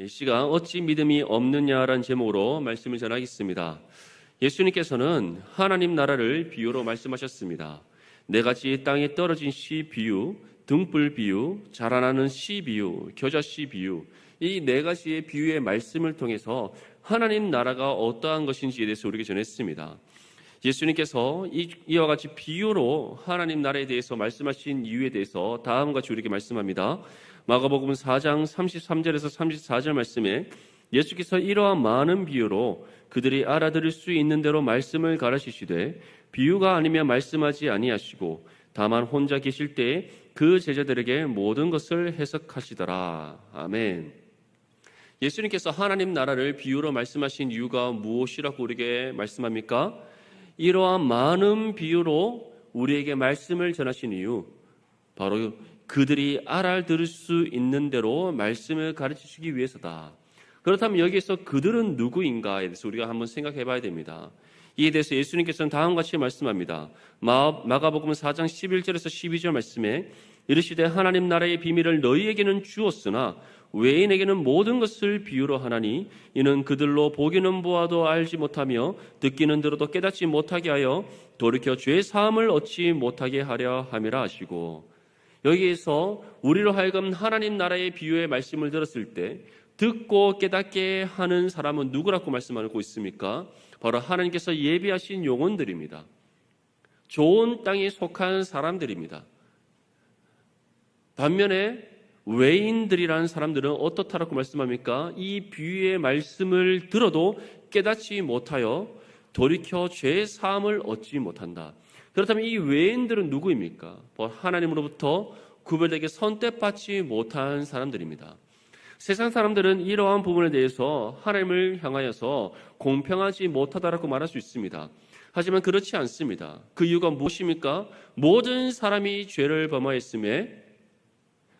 이 시간 어찌 믿음이 없느냐라는 제목으로 말씀을 전하겠습니다. 예수님께서는 하나님 나라를 비유로 말씀하셨습니다. 네 가지 땅에 떨어진 씨 비유, 등불 비유, 자라나는 씨 비유, 겨자 씨 비유, 이 네 가지의 비유의 말씀을 통해서 하나님 나라가 어떠한 것인지에 대해서 우리에게 전했습니다. 예수님께서 이, 이와 같이 비유로 하나님 나라에 대해서 말씀하신 이유에 대해서 다음과 같이 우리에게 말씀합니다. 마가복음 4장 33절에서 34절 말씀에 예수께서 이러한 많은 비유로 그들이 알아들을 수 있는 대로 말씀을 가르치시되 비유가 아니면 말씀하지 아니하시고 다만 혼자 계실 때에 그 제자들에게 모든 것을 해석하시더라. 아멘. 예수님께서 하나님 나라를 비유로 말씀하신 이유가 무엇이라고 우리에게 말씀합니까? 이러한 많은 비유로 우리에게 말씀을 전하신 이유, 바로 그들이 알아들을 수 있는 대로 말씀을 가르치시기 위해서다. 그렇다면 여기에서 그들은 누구인가에 대해서 우리가 한번 생각해 봐야 됩니다. 이에 대해서 예수님께서는 다음과 같이 말씀합니다. 마가복음 4장 11절에서 12절 말씀에 이르시되 하나님 나라의 비밀을 너희에게는 주었으나 외인에게는 모든 것을 비유로 하나니 이는 그들로 보기는 보아도 알지 못하며 듣기는 들어도 깨닫지 못하게 하여 돌이켜 죄 사함을 얻지 못하게 하려 함이라 하시고 여기에서 우리로 하여금 하나님 나라의 비유의 말씀을 들었을 때 듣고 깨닫게 하는 사람은 누구라고 말씀하고 있습니까? 바로 하나님께서 예비하신 영혼들입니다. 좋은 땅에 속한 사람들입니다. 반면에 외인들이라는 사람들은 어떻다라고 말씀합니까? 이 비유의 말씀을 들어도 깨닫지 못하여 돌이켜 죄 사함을 얻지 못한다. 그렇다면 이 외인들은 누구입니까? 뭐 하나님으로부터 구별되게 선택받지 못한 사람들입니다. 세상 사람들은 이러한 부분에 대해서 하나님을 향하여서 공평하지 못하다라고 말할 수 있습니다. 하지만 그렇지 않습니다. 그 이유가 무엇입니까? 모든 사람이 죄를 범하였음에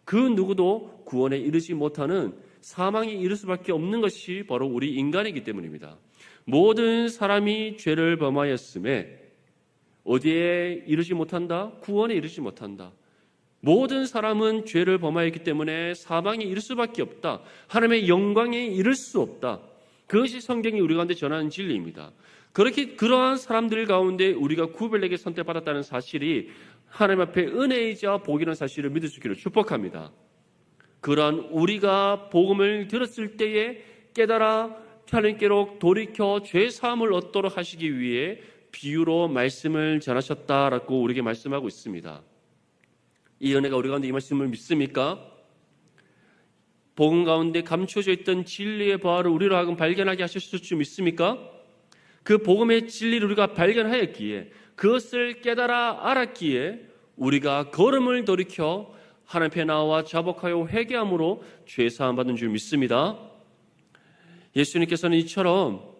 그 누구도 구원에 이르지 못하는 사망에 이를 수밖에 없는 것이 바로 우리 인간이기 때문입니다. 모든 사람이 죄를 범하였음에 어디에 이르지 못한다? 구원에 이르지 못한다. 모든 사람은 죄를 범하였기 때문에 사망에 이를 수밖에 없다. 하나님의 영광에 이를 수 없다. 그것이 성경이 우리 가운데 전하는 진리입니다. 그렇게 그러한 사람들 가운데 우리가 구별되게 선택받았다는 사실이 하나님 앞에 은혜이자 복이라는 사실을 믿을 수 있기를 축복합니다. 그러한 우리가 복음을 들었을 때에 깨달아 하나님께로 돌이켜 죄 사함을 얻도록 하시기 위해 비유로 말씀을 전하셨다라고 우리에게 말씀하고 있습니다. 이 은혜가 우리 가운데 이 말씀을 믿습니까? 복음 가운데 감춰져 있던 진리의 바를 우리로 하여금 발견하게 하셨을 줄 믿습니까? 그 복음의 진리를 우리가 발견하였기에 그것을 깨달아 알았기에 우리가 걸음을 돌이켜 하나님 앞에 나와 자복하여 회개함으로 죄 사함 받는 줄 믿습니다. 예수님께서는 이처럼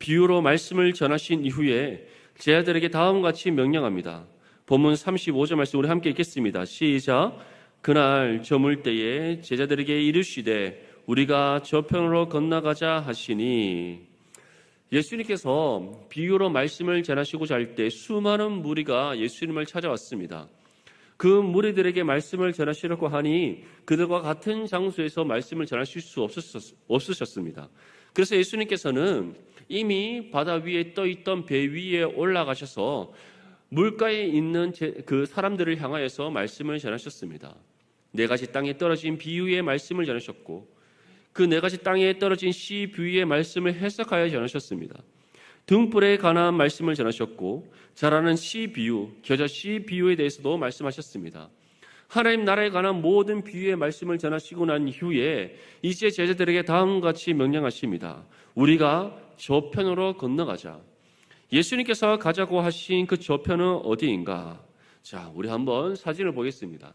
비유로 말씀을 전하신 이후에 제자들에게 다음과 같이 명령합니다. 본문 35절 말씀 우리 함께 읽겠습니다. 시작. 그날 저물 때에 제자들에게 이르시되 우리가 저편으로 건너가자 하시니 예수님께서 비유로 말씀을 전하시고자 할 때 수많은 무리가 예수님을 찾아왔습니다. 그 무리들에게 말씀을 전하시려고 하니 그들과 같은 장소에서 말씀을 전하실 수 없으셨습니다. 그래서 예수님께서는 이미 바다 위에 떠 있던 배 위에 올라가셔서 물가에 있는 그 사람들을 향하여서 말씀을 전하셨습니다. 네 가지 땅에 떨어진 비유의 말씀을 전하셨고 그 네 가지 땅에 떨어진 씨 비유의 말씀을 해석하여 전하셨습니다. 등불에 관한 말씀을 전하셨고 자라는 씨 비유, 겨자 씨 비유에 대해서도 말씀하셨습니다. 하나님 나라에 관한 모든 비유의 말씀을 전하시고 난 이후에 이제 제자들에게 다음과 같이 명령하십니다. 우리가 저편으로 건너가자. 예수님께서 가자고 하신 그 저편은 어디인가? 자, 우리 한번 사진을 보겠습니다.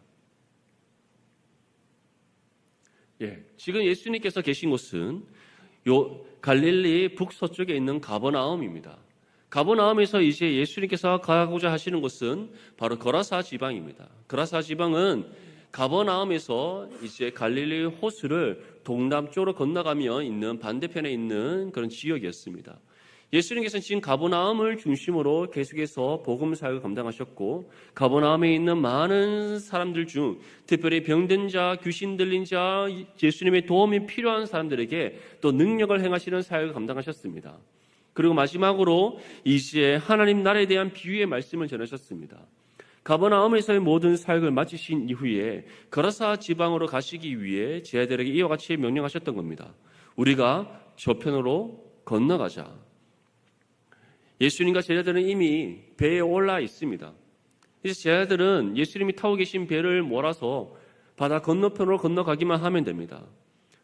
예, 지금 예수님께서 계신 곳은 요 갈릴리 북서쪽에 있는 가버나움입니다. 가버나움에서 이제 예수님께서 가고자 하시는 곳은 바로 거라사 지방입니다. 거라사 지방은 가버나움에서 이제 갈릴리 호수를 동남쪽으로 건너가며 있는 반대편에 있는 그런 지역이었습니다. 예수님께서는 지금 가보나움을 중심으로 계속해서 복음 사역을 감당하셨고 가보나움에 있는 많은 사람들 중 특별히 병든 자, 귀신 들린 자, 예수님의 도움이 필요한 사람들에게 또 능력을 행하시는 사역을 감당하셨습니다. 그리고 마지막으로 이시에 하나님 나라에 대한 비유의 말씀을 전하셨습니다. 가버나움에서의 모든 사역을 마치신 이후에 거라사 지방으로 가시기 위해 제자들에게 이와 같이 명령하셨던 겁니다. 우리가 저편으로 건너가자. 예수님과 제자들은 이미 배에 올라 있습니다. 이제 제자들은 예수님이 타고 계신 배를 몰아서 바다 건너편으로 건너가기만 하면 됩니다.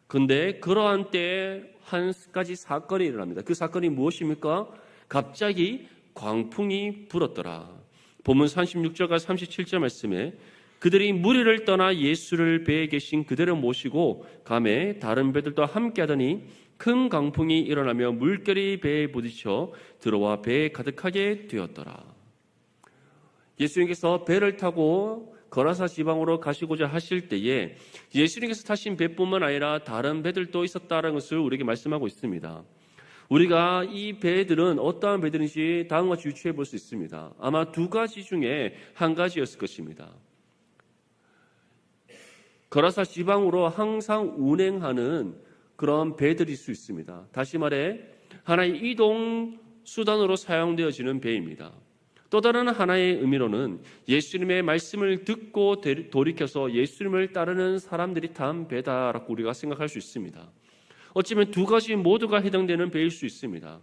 근데 그러한 때에 한 가지 사건이 일어납니다. 그 사건이 무엇입니까? 갑자기 광풍이 불었더라. 본문 36절과 37절 말씀에 그들이 무리를 떠나 예수를 배에 계신 그대로 모시고 감에 다른 배들도 함께 하더니 큰 강풍이 일어나며 물결이 배에 부딪혀 들어와 배에 가득하게 되었더라. 예수님께서 배를 타고 거라사 지방으로 가시고자 하실 때에 예수님께서 타신 배뿐만 아니라 다른 배들도 있었다는 것을 우리에게 말씀하고 있습니다. 우리가 이 배들은 어떠한 배들인지 다음과 같이 유추해 볼 수 있습니다. 아마 두 가지 중에 한 가지였을 것입니다. 거라사 지방으로 항상 운행하는 그런 배들일 수 있습니다. 다시 말해 하나의 이동 수단으로 사용되어지는 배입니다. 또 다른 하나의 의미로는 예수님의 말씀을 듣고 돌이켜서 예수님을 따르는 사람들이 탄 배다라고 우리가 생각할 수 있습니다. 어쩌면 두 가지 모두가 해당되는 배일 수 있습니다.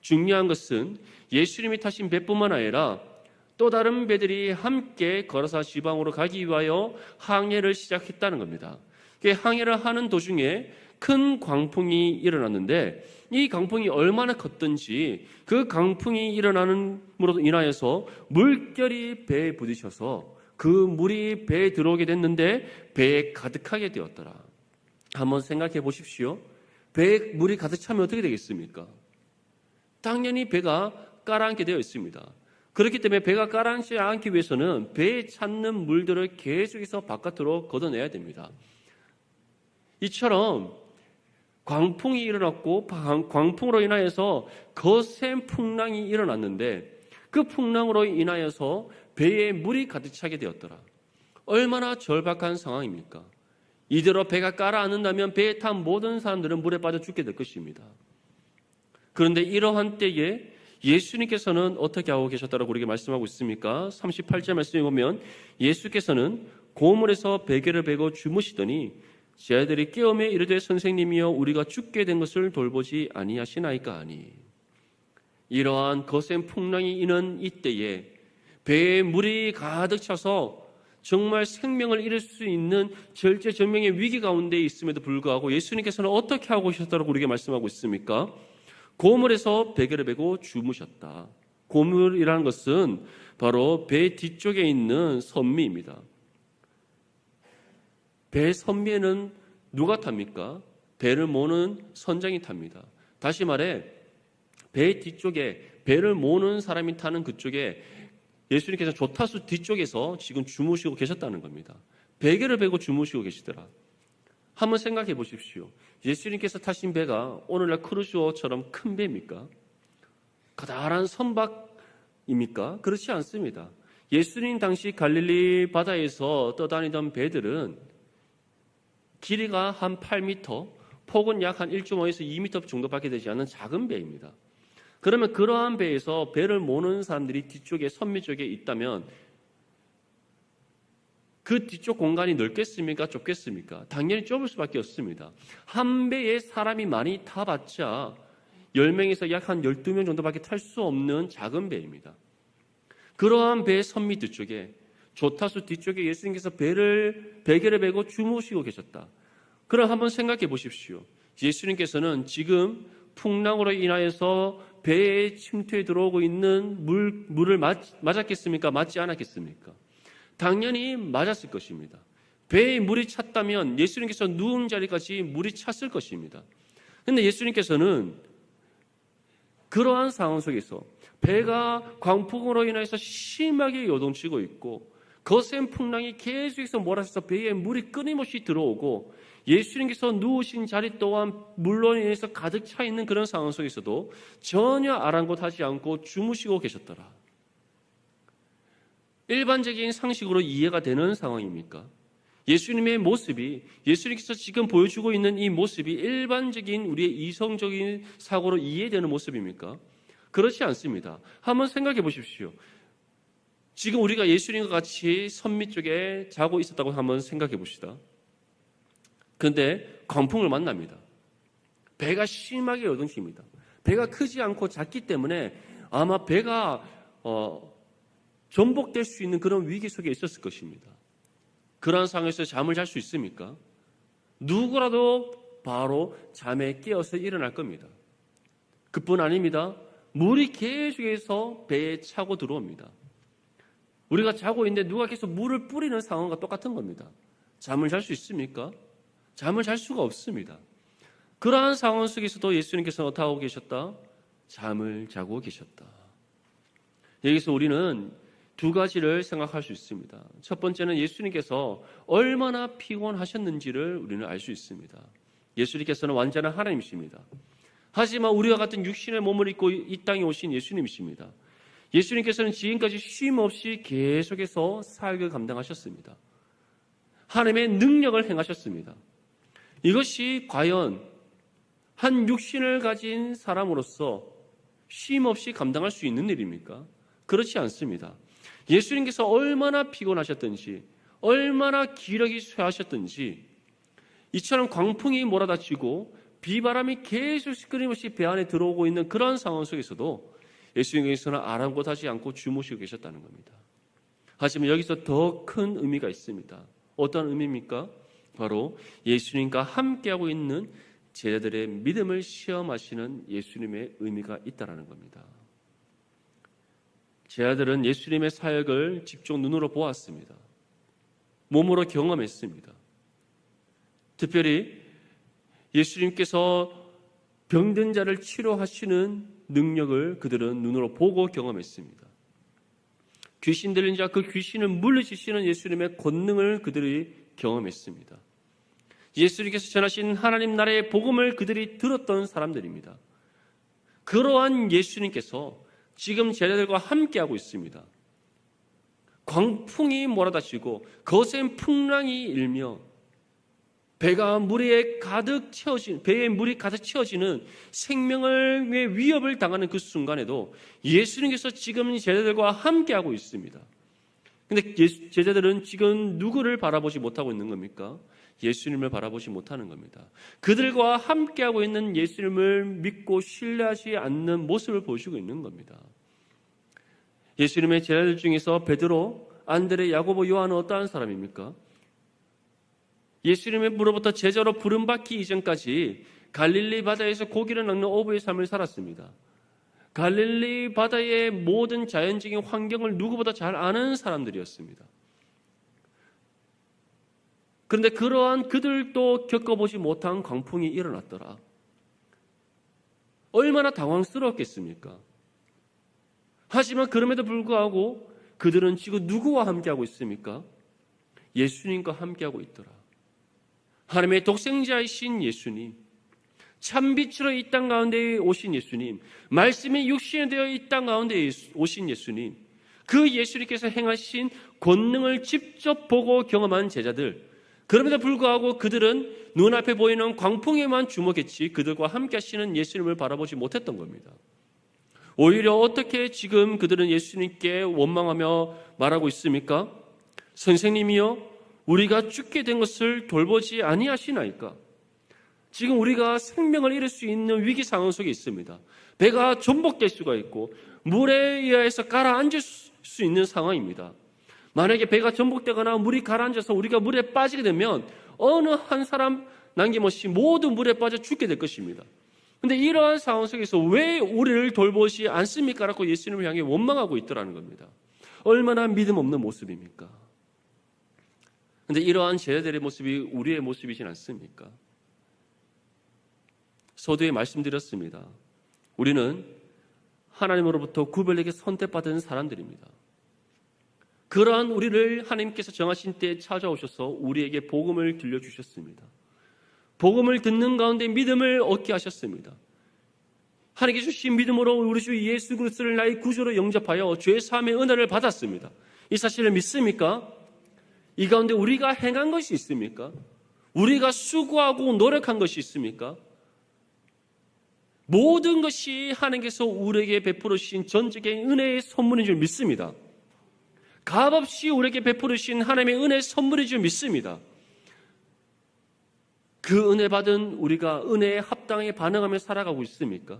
중요한 것은 예수님이 타신 배뿐만 아니라 또 다른 배들이 함께 걸어서 지방으로 가기 위하여 항해를 시작했다는 겁니다. 항해를 하는 도중에 큰 광풍이 일어났는데 이 강풍이 얼마나 컸던지 그 강풍이 일어나는으로 인하여서 물결이 배에 부딪혀서 그 물이 배에 들어오게 됐는데 배에 가득하게 되었더라. 한번 생각해 보십시오. 배에 물이 가득 차면 어떻게 되겠습니까? 당연히 배가 가라앉게 되어 있습니다. 그렇기 때문에 배가 가라앉지 않기 위해서는 배에 찾는 물들을 계속해서 바깥으로 걷어내야 됩니다. 이처럼 광풍이 일어났고 광풍으로 인하여서 거센 풍랑이 일어났는데 그 풍랑으로 인하여서 배에 물이 가득 차게 되었더라. 얼마나 절박한 상황입니까? 이대로 배가 깔아앉는다면 배에 탄 모든 사람들은 물에 빠져 죽게 될 것입니다. 그런데 이러한 때에 예수님께서는 어떻게 하고 계셨다고 우리에게 말씀하고 있습니까? 38절 말씀에 보면 예수께서는 고물에서 베개를 베고 주무시더니 제 아들이 깨어매 이르되 선생님이여 우리가 죽게 된 것을 돌보지 아니하시나이까 하니 이러한 거센 풍랑이 이는 이때에 배에 물이 가득 차서 정말 생명을 잃을 수 있는 절제절명의 위기 가운데 있음에도 불구하고 예수님께서는 어떻게 하고 오셨다고 우리에게 말씀하고 있습니까? 고물에서 베개를 베고 주무셨다. 고물이라는 것은 바로 배 뒤쪽에 있는 선미입니다. 배 선미에는 누가 탑니까? 배를 모는 선장이 탑니다. 다시 말해 배 뒤쪽에 배를 모는 사람이 타는 그쪽에 예수님께서 조타수 뒤쪽에서 지금 주무시고 계셨다는 겁니다. 베개를 베고 주무시고 계시더라. 한번 생각해 보십시오. 예수님께서 타신 배가 오늘날 크루즈호처럼 큰 배입니까? 가다란 선박입니까? 그렇지 않습니다. 예수님 당시 갈릴리 바다에서 떠다니던 배들은 길이가 한 8m, 폭은 약 한 1.5에서 2m 정도밖에 되지 않는 작은 배입니다. 그러면 그러한 배에서 배를 모는 사람들이 뒤쪽에 선미 쪽에 있다면 그 뒤쪽 공간이 넓겠습니까? 좁겠습니까? 당연히 좁을 수밖에 없습니다. 한 배에 사람이 많이 타봤자 10명에서 약 한 12명 정도밖에 탈 수 없는 작은 배입니다. 그러한 배의 선미 뒤쪽에 조타수 뒤쪽에 예수님께서 배를 베개를 베고 주무시고 계셨다. 그럼 한번 생각해 보십시오. 예수님께서는 지금 풍랑으로 인하여서 배에 침투해 들어오고 있는 물, 물을 맞, 맞았겠습니까? 맞지 않았겠습니까? 당연히 맞았을 것입니다. 배에 물이 찼다면 예수님께서 누운 자리까지 물이 찼을 것입니다. 그런데 예수님께서는 그러한 상황 속에서 배가 광풍으로 인해서 심하게 요동치고 있고 거센 풍랑이 계속해서 몰아쳐서 배에 물이 끊임없이 들어오고 예수님께서 누우신 자리 또한 물론 인해서 가득 차 있는 그런 상황 속에서도 전혀 아랑곳하지 않고 주무시고 계셨더라. 일반적인 상식으로 이해가 되는 상황입니까? 예수님의 모습이 예수님께서 지금 보여주고 있는 이 모습이 일반적인 우리의 이성적인 사고로 이해되는 모습입니까? 그렇지 않습니다. 한번 생각해 보십시오. 지금 우리가 예수님과 같이 선미 쪽에 자고 있었다고 한번 생각해 봅시다. 그런데 광풍을 만납니다. 배가 심하게 요동칩니다. 배가 크지 않고 작기 때문에 아마 배가 어, 전복될 수 있는 그런 위기 속에 있었을 것입니다. 그러한 상황에서 잠을 잘 수 있습니까? 누구라도 바로 잠에 깨어서 일어날 겁니다. 그뿐 아닙니다. 물이 계속해서 배에 차고 들어옵니다. 우리가 자고 있는데 누가 계속 물을 뿌리는 상황과 똑같은 겁니다. 잠을 잘 수 있습니까? 잠을 잘 수가 없습니다. 그러한 상황 속에서도 예수님께서 어떻게 하고 계셨다? 잠을 자고 계셨다. 여기서 우리는 두 가지를 생각할 수 있습니다. 첫 번째는 예수님께서 얼마나 피곤하셨는지를 우리는 알 수 있습니다. 예수님께서는 완전한 하나님이십니다. 하지만 우리와 같은 육신의 몸을 입고 이 땅에 오신 예수님이십니다. 예수님께서는 지금까지 쉼 없이 계속해서 사역을 감당하셨습니다. 하나님의 능력을 행하셨습니다. 이것이 과연 한 육신을 가진 사람으로서 쉼 없이 감당할 수 있는 일입니까? 그렇지 않습니다. 예수님께서 얼마나 피곤하셨든지, 얼마나 기력이 쇠하셨든지, 이처럼 광풍이 몰아닥치고 비바람이 계속 끊임없이 배 안에 들어오고 있는 그런 상황 속에서도 예수님께서는 아랑곳하지 않고 주무시고 계셨다는 겁니다. 하지만 여기서 더 큰 의미가 있습니다. 어떤 의미입니까? 바로 예수님과 함께하고 있는 제자들의 믿음을 시험하시는 예수님의 의미가 있다라는 겁니다. 제자들은 예수님의 사역을 직접 눈으로 보았습니다. 몸으로 경험했습니다. 특별히 예수님께서 병든 자를 치료하시는 능력을 그들은 눈으로 보고 경험했습니다. 귀신 들린 자 그 귀신을 물리치시는 예수님의 권능을 그들이 경험했습니다. 예수님께서 전하신 하나님 나라의 복음을 그들이 들었던 사람들입니다. 그러한 예수님께서 지금 제자들과 함께하고 있습니다. 광풍이 몰아닥치고 거센 풍랑이 일며 배가 물에 가득 채워진 배에 물이 가득 채워지는 생명의 위협을 당하는 그 순간에도 예수님께서 지금 제자들과 함께하고 있습니다. 근데 제자들은 지금 누구를 바라보지 못하고 있는 겁니까? 예수님을 바라보지 못하는 겁니다. 그들과 함께하고 있는 예수님을 믿고 신뢰하지 않는 모습을 보여주고 있는 겁니다. 예수님의 제자들 중에서 베드로, 안드레, 야고보, 요한은 어떠한 사람입니까? 예수님의 무로부터 제자로 부름받기 이전까지 갈릴리 바다에서 고기를 낚는 어부의 삶을 살았습니다. 갈릴리 바다의 모든 자연적인 환경을 누구보다 잘 아는 사람들이었습니다. 그런데 그러한 그들도 겪어보지 못한 광풍이 일어났더라. 얼마나 당황스러웠겠습니까? 하지만 그럼에도 불구하고 그들은 지금 누구와 함께하고 있습니까? 예수님과 함께하고 있더라. 하나님의 독생자이신 예수님, 참빛으로 이 땅 가운데 오신 예수님, 말씀이 육신이 되어 이 땅 가운데 오신 예수님, 그 예수님께서 행하신 권능을 직접 보고 경험한 제자들, 그럼에도 불구하고 그들은 눈앞에 보이는 광풍에만 주목했지 그들과 함께 하시는 예수님을 바라보지 못했던 겁니다. 오히려 어떻게 지금 그들은 예수님께 원망하며 말하고 있습니까? 선생님이요, 우리가 죽게 된 것을 돌보지 아니하시나이까? 지금 우리가 생명을 잃을 수 있는 위기 상황 속에 있습니다. 배가 전복될 수가 있고 물에 의해서 가라앉을 수 있는 상황입니다. 만약에 배가 전복되거나 물이 가라앉아서 우리가 물에 빠지게 되면 어느 한 사람 남김없이 모두 물에 빠져 죽게 될 것입니다. 근데 이러한 상황 속에서 왜 우리를 돌보지 않습니까? 라고 예수님을 향해 원망하고 있더라는 겁니다. 얼마나 믿음 없는 모습입니까? 근데 이러한 제자들의 모습이 우리의 모습이진 않습니까? 서두에 말씀드렸습니다. 우리는 하나님으로부터 구별에게 선택받은 사람들입니다. 그러한 우리를 하나님께서 정하신 때에 찾아오셔서 우리에게 복음을 들려주셨습니다. 복음을 듣는 가운데 믿음을 얻게 하셨습니다. 하나님께 주신 믿음으로 우리 주 예수 그리스도를 나의 구주로 영접하여 죄 사함의 은혜를 받았습니다. 이 사실을 믿습니까? 이 가운데 우리가 행한 것이 있습니까? 우리가 수고하고 노력한 것이 있습니까? 모든 것이 하나님께서 우리에게 베풀으신 전적인 은혜의 선물인 줄 믿습니다. 값없이 우리에게 베풀으신 하나님의 은혜의 선물인 줄 믿습니다. 그 은혜 받은 우리가 은혜에 합당하게 반응하며 살아가고 있습니까?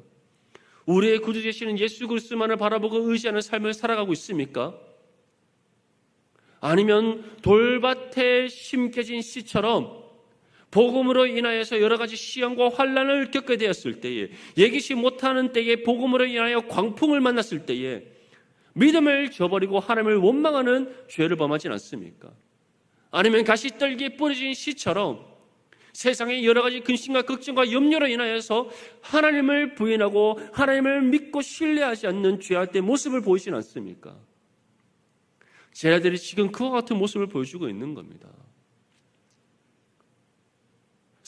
우리의 구주 되시는 예수 그리스도만을 바라보고 의지하는 삶을 살아가고 있습니까? 아니면 돌밭에 심겨진 씨처럼 복음으로 인하여서 여러 가지 시험과 환란을 겪게 되었을 때에 예기치 못하는 때에 복음으로 인하여 광풍을 만났을 때에 믿음을 저버리고 하나님을 원망하는 죄를 범하진 않습니까? 아니면 가시떨기에 뿌려진 씨처럼 세상의 여러 가지 근심과 걱정과 염려로 인하여서 하나님을 부인하고 하나님을 믿고 신뢰하지 않는 죄할 모습을 보이진 않습니까? 제 아들이 지금 그와 같은 모습을 보여주고 있는 겁니다.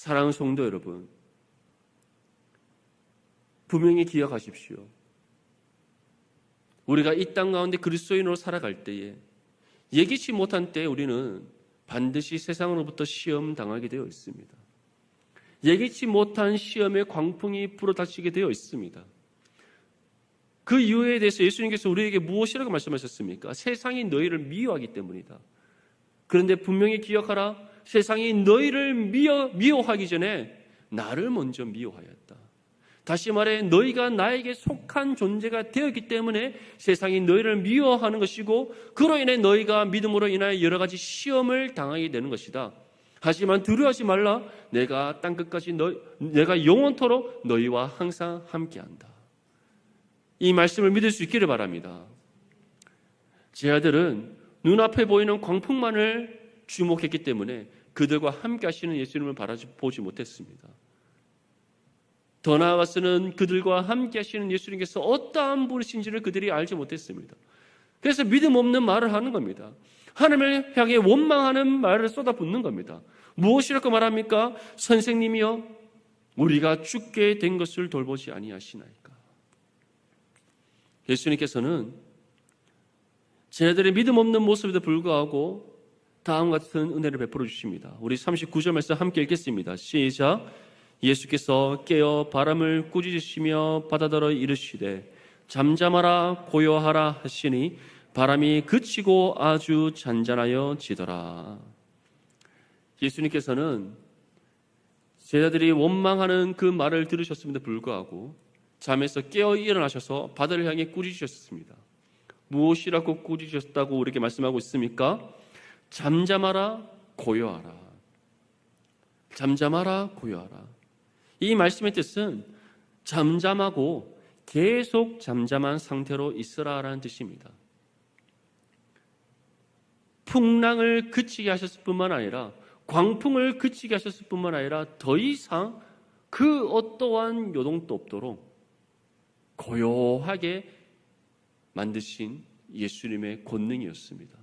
사랑하는 성도 여러분, 분명히 기억하십시오. 우리가 이 땅 가운데 그리스도인으로 살아갈 때에 예기치 못한 때에 우리는 반드시 세상으로부터 시험 당하게 되어 있습니다. 예기치 못한 시험의 광풍이 불어닥치게 되어 있습니다. 그 이유에 대해서 예수님께서 우리에게 무엇이라고 말씀하셨습니까? 세상이 너희를 미워하기 때문이다. 그런데 분명히 기억하라. 세상이 너희를 미워, 미워하기 전에 나를 먼저 미워하였다. 다시 말해 너희가 나에게 속한 존재가 되었기 때문에 세상이 너희를 미워하는 것이고 그로 인해 너희가 믿음으로 인하여 여러 가지 시험을 당하게 되는 것이다. 하지만 두려워하지 말라. 내가 땅 끝까지 너 내가 영원토록 너희와 항상 함께한다. 이 말씀을 믿을 수 있기를 바랍니다. 제 아들은 눈앞에 보이는 광풍만을 주목했기 때문에 그들과 함께 하시는 예수님을 바라보지 못했습니다. 더 나아가서는 그들과 함께 하시는 예수님께서 어떠한 분이신지를 그들이 알지 못했습니다. 그래서 믿음 없는 말을 하는 겁니다. 하나님을 향해 원망하는 말을 쏟아붓는 겁니다. 무엇이라고 말합니까? 선생님이여, 우리가 죽게 된 것을 돌보지 아니하시나이까. 예수님께서는 쟤네들의 믿음 없는 모습에도 불구하고 다음 같은 은혜를 베풀어 주십니다. 우리 39절 말씀 함께 읽겠습니다. 시작. 예수께서 깨어 바람을 꾸짖으시며 바다더러 이르시되 잠잠하라 고요하라 하시니 바람이 그치고 아주 잔잔하여 지더라. 예수님께서는 제자들이 원망하는 그 말을 들으셨음에도 불구하고 잠에서 깨어 일어나셔서 바다를 향해 꾸짖으셨습니다. 무엇이라고 꾸짖으셨다고 우리에게 말씀하고 있습니까? 잠잠하라, 고요하라. 잠잠하라, 고요하라. 이 말씀의 뜻은 잠잠하고 계속 잠잠한 상태로 있으라라는 뜻입니다. 풍랑을 그치게 하셨을 뿐만 아니라 광풍을 그치게 하셨을 뿐만 아니라 더 이상 그 어떠한 요동도 없도록 고요하게 만드신 예수님의 권능이었습니다.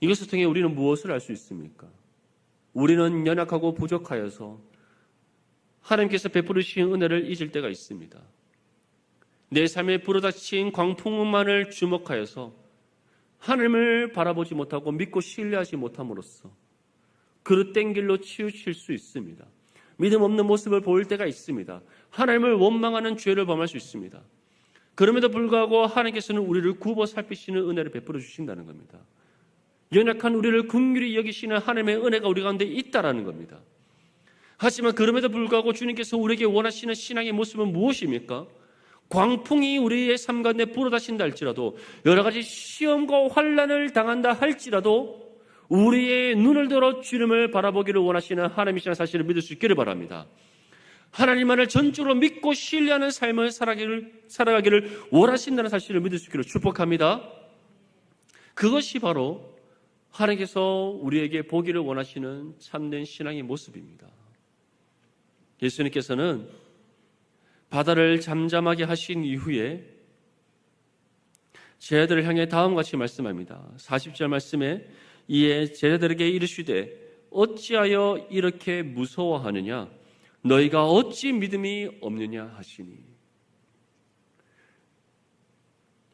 이것을 통해 우리는 무엇을 알 수 있습니까? 우리는 연약하고 부족하여서 하나님께서 베푸르신 은혜를 잊을 때가 있습니다. 내 삶에 불어닥친 광풍만을 주목하여서 하나님을 바라보지 못하고 믿고 신뢰하지 못함으로써 그릇된 길로 치우칠 수 있습니다. 믿음 없는 모습을 보일 때가 있습니다. 하나님을 원망하는 죄를 범할 수 있습니다. 그럼에도 불구하고 하나님께서는 우리를 굽어 살피시는 은혜를 베풀어 주신다는 겁니다. 연약한 우리를 긍휼히 여기시는 하나님의 은혜가 우리 가운데 있다라는 겁니다. 하지만 그럼에도 불구하고 주님께서 우리에게 원하시는 신앙의 모습은 무엇입니까? 광풍이 우리의 삶 가운데 불어다신다 할지라도 여러 가지 시험과 환란을 당한다 할지라도 우리의 눈을 들어 주님을 바라보기를 원하시는 하나님이시라는 사실을 믿을 수 있기를 바랍니다. 하나님만을 전적으로 믿고 신뢰하는 삶을 살아가기를, 살아가기를 원하신다는 사실을 믿을 수 있기를 축복합니다. 그것이 바로 하나님께서 우리에게 보기를 원하시는 참된 신앙의 모습입니다. 예수님께서는 바다를 잠잠하게 하신 이후에 제자들을 향해 다음과 같이 말씀합니다. 40절 말씀에 이에 제자들에게 이르시되 어찌하여 이렇게 무서워하느냐? 너희가 어찌 믿음이 없느냐 하시니.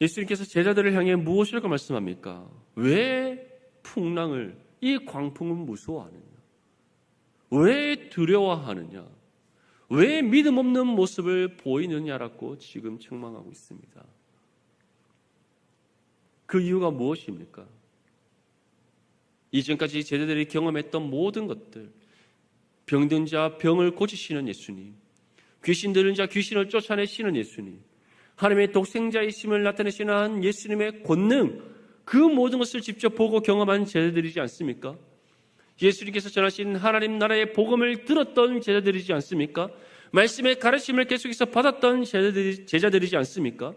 예수님께서 제자들을 향해 무엇이라고 말씀합니까? 왜 풍랑을, 이 광풍을 무서워하느냐? 왜 두려워하느냐? 왜 믿음 없는 모습을 보이느냐라고 지금 책망하고 있습니다. 그 이유가 무엇입니까? 이전까지 제자들이 경험했던 모든 것들, 병든 자 병을 고치시는 예수님, 귀신 들은 자 귀신을 쫓아내시는 예수님, 하나님의 독생자이심을 나타내시는 예수님의 권능, 그 모든 것을 직접 보고 경험한 제자들이지 않습니까? 예수님께서 전하신 하나님 나라의 복음을 들었던 제자들이지 않습니까? 말씀의 가르침을 계속해서 받았던 제자들이, 제자들이지 않습니까?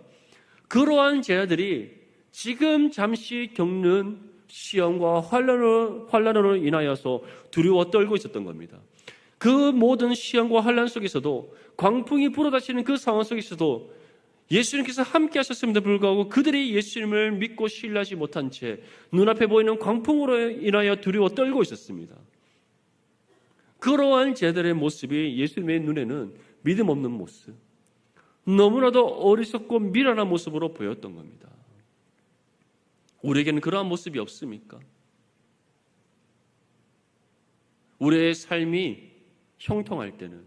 그러한 제자들이 지금 잠시 겪는 시험과 환란으로, 환란으로 인하여서 두려워 떨고 있었던 겁니다. 그 모든 시험과 환란 속에서도 광풍이 불어닥치는 그 상황 속에서도 예수님께서 함께 하셨음에도 불구하고 그들이 예수님을 믿고 신뢰하지 못한 채 눈앞에 보이는 광풍으로 인하여 두려워 떨고 있었습니다. 그러한 제들의 모습이 예수님의 눈에는 믿음 없는 모습, 너무나도 어리석고 미련한 모습으로 보였던 겁니다. 우리에게는 그러한 모습이 없습니까? 우리의 삶이 형통할 때는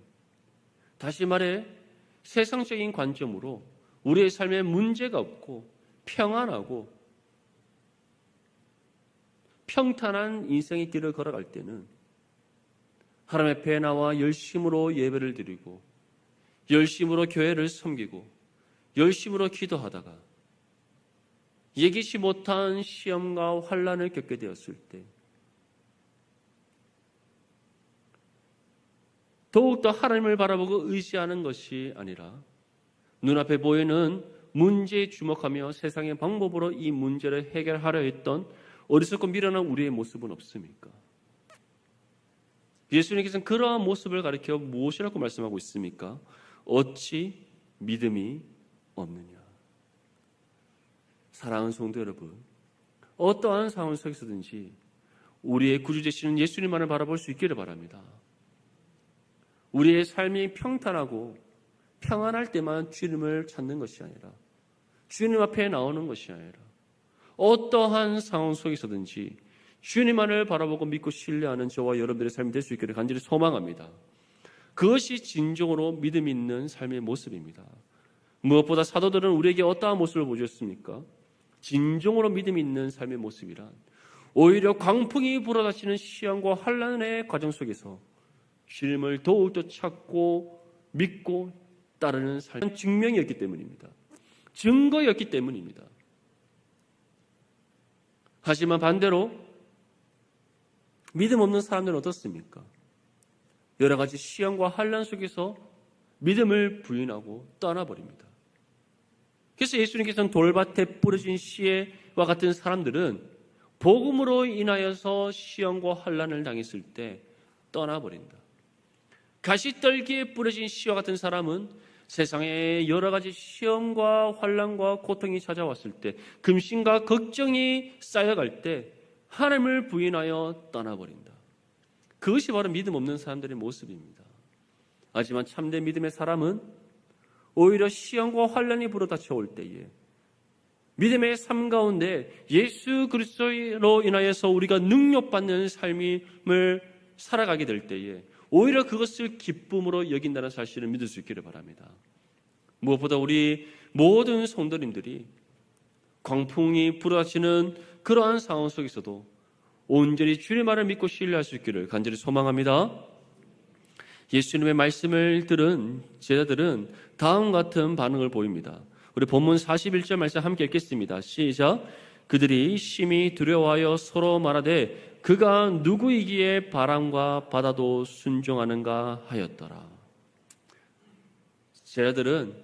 다시 말해 세상적인 관점으로 우리의 삶에 문제가 없고 평안하고 평탄한 인생의 길을 걸어갈 때는 하나님 앞에 나와 열심으로 예배를 드리고 열심으로 교회를 섬기고 열심으로 기도하다가 예기치 못한 시험과 환란을 겪게 되었을 때 더욱더 하나님을 바라보고 의지하는 것이 아니라 눈앞에 보이는 문제에 주목하며 세상의 방법으로 이 문제를 해결하려 했던 어리석고 미련한 우리의 모습은 없습니까? 예수님께서는 그러한 모습을 가리켜 무엇이라고 말씀하고 있습니까? 어찌 믿음이 없느냐. 사랑하는 성도 여러분, 어떠한 상황 속에서든지 우리의 구주 되시는 예수님만을 바라볼 수 있기를 바랍니다. 우리의 삶이 평탄하고 평안할 때만 주님을 찾는 것이 아니라 주님 앞에 나오는 것이 아니라 어떠한 상황 속에서든지 주님만을 바라보고 믿고 신뢰하는 저와 여러분들의 삶이 될 수 있기를 간절히 소망합니다. 그것이 진정으로 믿음 있는 삶의 모습입니다. 무엇보다 사도들은 우리에게 어떠한 모습을 보여줬습니까? 진정으로 믿음 있는 삶의 모습이란 오히려 광풍이 불어닥치는 시험과 환란의 과정 속에서 주님을 더욱더 찾고 믿고 따르는 삶은 증명이었기 때문입니다. 증거였기 때문입니다. 하지만 반대로 믿음 없는 사람들은 어떻습니까? 여러 가지 시험과 환란 속에서 믿음을 부인하고 떠나버립니다. 그래서 예수님께서는 돌밭에 뿌려진 씨와 같은 사람들은 복음으로 인하여서 시험과 환란을 당했을 때 떠나버린다. 가시떨기에 뿌려진 씨와 같은 사람은 세상에 여러 가지 시험과 환란과 고통이 찾아왔을 때 금신과 걱정이 쌓여갈 때 하나님을 부인하여 떠나버린다. 그것이 바로 믿음 없는 사람들의 모습입니다. 하지만 참된 믿음의 사람은 오히려 시험과 환란이 불어닥쳐 올 때에 믿음의 삶 가운데 예수 그리스도로 인하여서 우리가 능력받는 삶을 살아가게 될 때에 오히려 그것을 기쁨으로 여긴다는 사실을 믿을 수 있기를 바랍니다. 무엇보다 우리 모든 성도님들이 광풍이 불어닥치는 그러한 상황 속에서도 온전히 주의 말을 믿고 신뢰할 수 있기를 간절히 소망합니다. 예수님의 말씀을 들은 제자들은 다음 같은 반응을 보입니다. 우리 본문 41절 말씀 함께 읽겠습니다. 시작. 그들이 심히 두려워하여 서로 말하되 그가 누구이기에 바람과 바다도 순종하는가 하였더라. 제자들은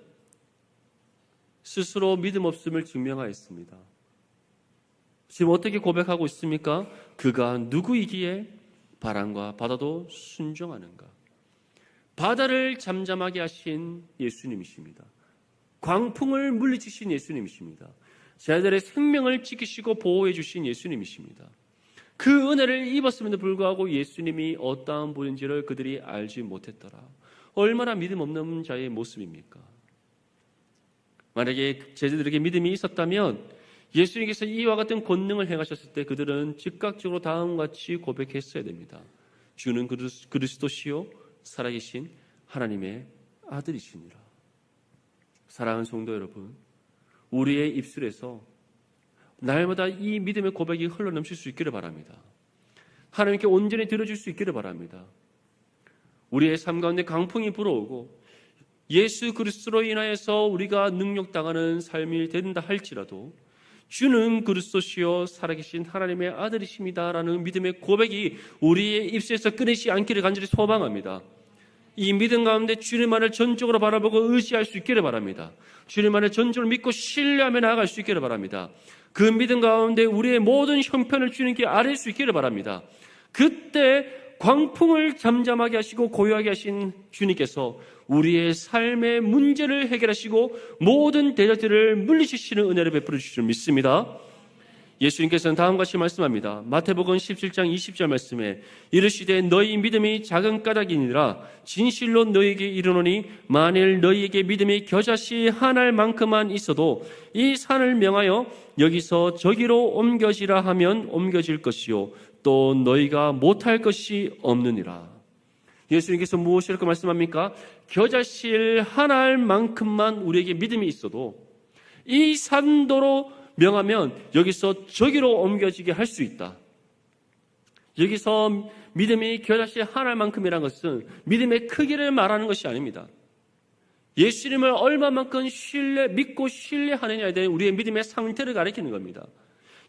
스스로 믿음 없음을 증명하였습니다. 지금 어떻게 고백하고 있습니까? 그가 누구이기에 바람과 바다도 순종하는가? 바다를 잠잠하게 하신 예수님이십니다. 광풍을 물리치신 예수님이십니다. 제자들의 생명을 지키시고 보호해 주신 예수님이십니다. 그 은혜를 입었음에도 불구하고 예수님이 어떠한 분인지를 그들이 알지 못했더라. 얼마나 믿음 없는 자의 모습입니까? 만약에 제자들에게 믿음이 있었다면 예수님께서 이와 같은 권능을 행하셨을 때 그들은 즉각적으로 다음과 같이 고백했어야 됩니다. 주는 그리스- 그리스도시요 살아계신 하나님의 아들이시니라. 사랑하는 성도 여러분, 우리의 입술에서 날마다 이 믿음의 고백이 흘러넘칠 수 있기를 바랍니다. 하나님께 온전히 들어줄 수 있기를 바랍니다. 우리의 삶 가운데 강풍이 불어오고 예수 그리스도로 인하여서 우리가 능력당하는 삶이 된다 할지라도 주는 그리스도시요 살아계신 하나님의 아들이십니다라는 믿음의 고백이 우리의 입술에서 끊이지 않기를 간절히 소망합니다. 이 믿음 가운데 주님만을 전적으로 바라보고 의지할 수 있기를 바랍니다. 주님만을 전적으로 믿고 신뢰하며 나아갈 수 있기를 바랍니다. 그 믿음 가운데 우리의 모든 형편을 주님께 아뢰 수 있기를 바랍니다. 그때 광풍을 잠잠하게 하시고 고요하게 하신 주님께서 우리의 삶의 문제를 해결하시고 모든 대적들을 물리치시는 은혜를 베풀어 주시는 믿습니다. 예수님께서는 다음과 같이 말씀합니다. 마태복음 17장 20절 말씀에 이르시되 너희 믿음이 작은 까닭이니라 진실로 너희에게 이르노니 만일 너희에게 믿음이 겨자씨 한 알만큼만 있어도 이 산을 명하여 여기서 저기로 옮겨지라 하면 옮겨질 것이요 또 너희가 못할 것이 없느니라. 예수님께서 무엇이라고 말씀합니까? 겨자씨 한 알만큼만 우리에게 믿음이 있어도 이 산도로 명하면 여기서 저기로 옮겨지게 할 수 있다. 여기서 믿음이 겨자씨 하나만큼이라는 것은 믿음의 크기를 말하는 것이 아닙니다. 예수님을 얼마만큼 신뢰, 믿고 신뢰하느냐에 대한 우리의 믿음의 상태를 가리키는 겁니다.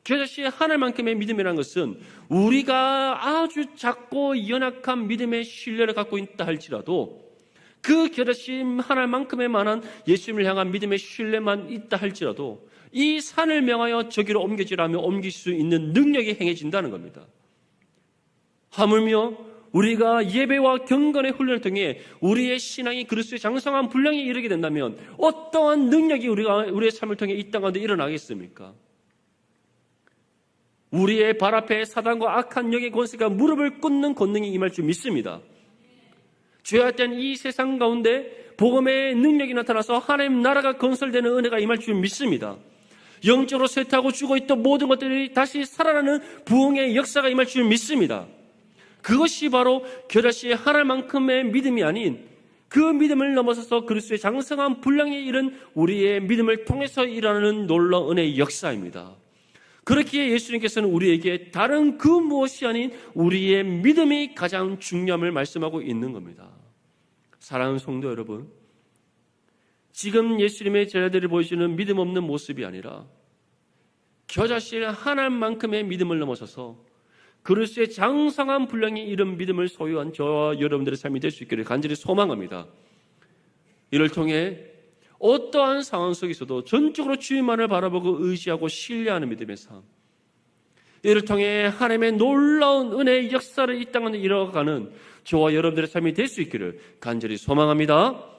겨자씨 하나만큼의 믿음이라는 것은 우리가 아주 작고 연약한 믿음의 신뢰를 갖고 있다 할지라도 그 겨자씨 하나만큼의 만한 예수님을 향한 믿음의 신뢰만 있다 할지라도 이 산을 명하여 저기로 옮겨지라며 옮길 수 있는 능력이 행해진다는 겁니다. 하물며 우리가 예배와 경건의 훈련을 통해 우리의 신앙이 그리스도의 장성한 분량에 이르게 된다면 어떠한 능력이 우리가 우리의 삶을 통해 이 땅 가운데 일어나겠습니까? 우리의 발 앞에 사단과 악한 영의 권세가 무릎을 꿇는 권능이 임할 줄 믿습니다. 죄악된 이 세상 가운데 복음의 능력이 나타나서 하나님 나라가 건설되는 은혜가 임할 줄 믿습니다. 영적으로 쇠퇴하고 죽어 있던 모든 것들이 다시 살아나는 부흥의 역사가 임할 줄 믿습니다. 그것이 바로 겨자씨의 하나만큼의 믿음이 아닌 그 믿음을 넘어서서 그리스도의 장성한 분량에 이른 우리의 믿음을 통해서 일어나는 놀라운 은혜의 역사입니다. 그렇기에 예수님께서는 우리에게 다른 그 무엇이 아닌 우리의 믿음이 가장 중요함을 말씀하고 있는 겁니다. 사랑하는 성도 여러분, 지금 예수님의 제자들이 보여주는 믿음 없는 모습이 아니라 겨자씨 하나만큼의 믿음을 넘어서서 그리스도의 장성한 분량이 이런 믿음을 소유한 저와 여러분들의 삶이 될 수 있기를 간절히 소망합니다. 이를 통해 어떠한 상황 속에서도 전적으로 주님만을 바라보고 의지하고 신뢰하는 믿음의 삶. 이를 통해 하나님의 놀라운 은혜의 역사를 이 땅에 이뤄가는 저와 여러분들의 삶이 될 수 있기를 간절히 소망합니다.